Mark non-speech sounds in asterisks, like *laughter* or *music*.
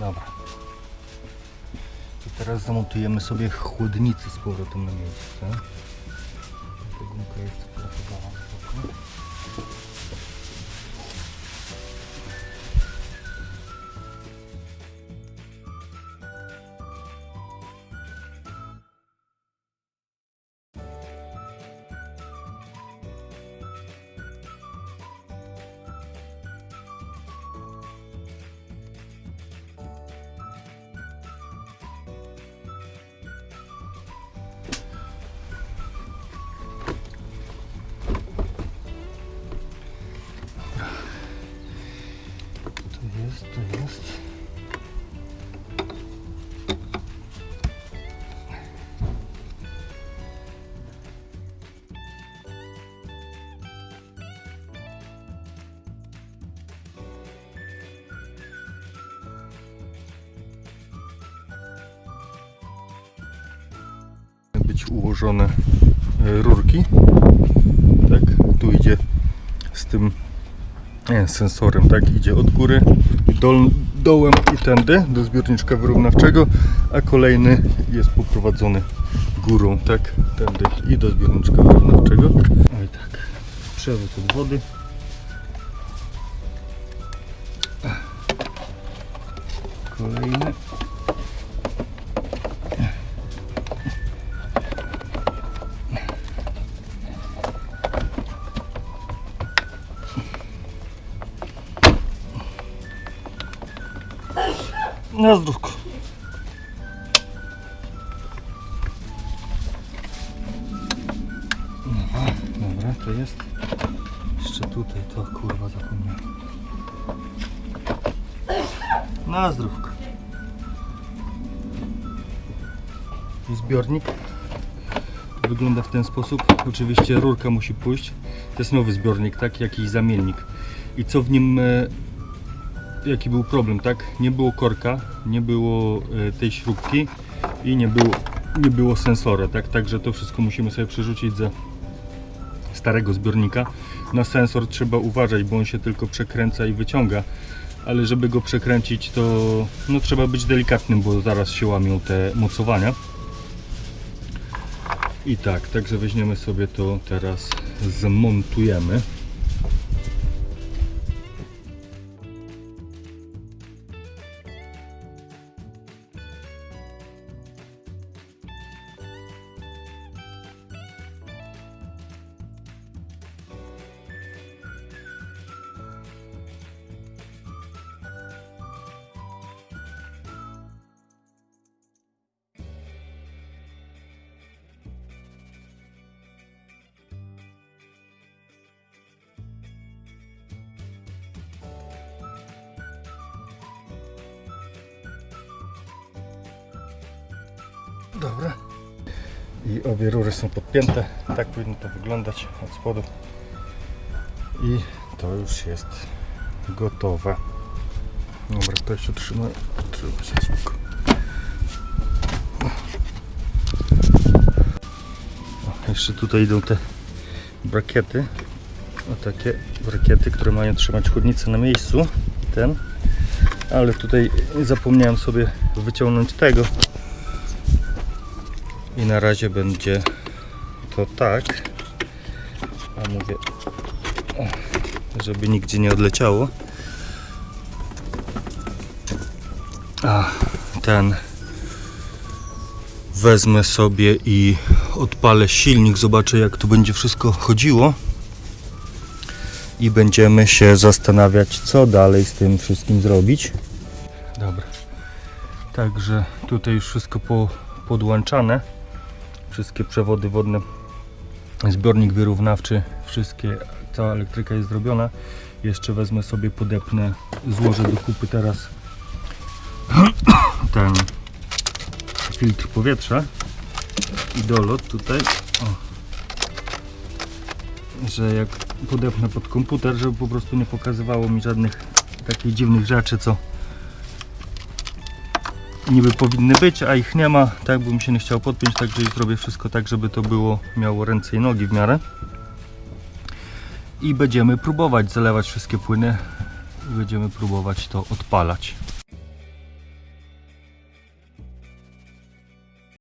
Dobra. I teraz zamontujemy sobie chłodnicę z powrotem na miejsce. Ta gumka jest pracowała jest, to jest. być ułożone e, rurki. Tak, tu idzie z tym sensorem, tak, idzie od góry dol, dołem i tędy do zbiorniczka wyrównawczego, a kolejny jest poprowadzony górą, tak, tędy i do zbiorniczka wyrównawczego. No i tak, przewód od wody. Kolejny. Na zdrówko. Dobra, dobra, to jest. Jeszcze tutaj to kurwa zapomniałem. Na zdrówko. I zbiornik wygląda w ten sposób. Oczywiście rurka musi pójść. To jest nowy zbiornik, tak? Jakiś zamiennik. I co w nim e, jaki był problem, tak? Nie było korka, nie było e, tej śrubki i nie było, nie było sensora, tak? Także to wszystko musimy sobie przerzucić ze starego zbiornika. Na sensor trzeba uważać, bo on się tylko przekręca i wyciąga, ale żeby go przekręcić to no, trzeba być delikatnym, bo zaraz się łamią te mocowania. I tak, także weźmiemy sobie to teraz, zmontujemy. Dobra. I obie rury są podpięte. Tak powinno to wyglądać od spodu. I to już jest gotowe. Dobra, to jeszcze trzyma. Trzyma się spoko. Jeszcze tutaj idą te brakiety. O takie brakiety, które mają trzymać chłodnicę na miejscu. Ten. Ale tutaj zapomniałem sobie wyciągnąć tego. I na razie będzie to tak. A mówię, żeby nigdzie nie odleciało. A ten wezmę sobie i odpalę silnik, zobaczę jak to będzie wszystko chodziło. I będziemy się zastanawiać, co dalej z tym wszystkim zrobić. Dobra. Także tutaj już wszystko po, podłączane wszystkie przewody wodne, zbiornik wyrównawczy, wszystkie, cała elektryka jest zrobiona. Jeszcze wezmę sobie, podepnę, złożę do kupy teraz *coughs* ten filtr powietrza i dolot tutaj, o, że jak podepnę pod komputer, żeby po prostu nie pokazywało mi żadnych takich dziwnych rzeczy, co niby powinny być, a ich nie ma, tak bym się nie chciał podpiąć, także zrobię wszystko tak, żeby to było, miało ręce i nogi w miarę. I będziemy próbować zalewać wszystkie płyny będziemy próbować to odpalać.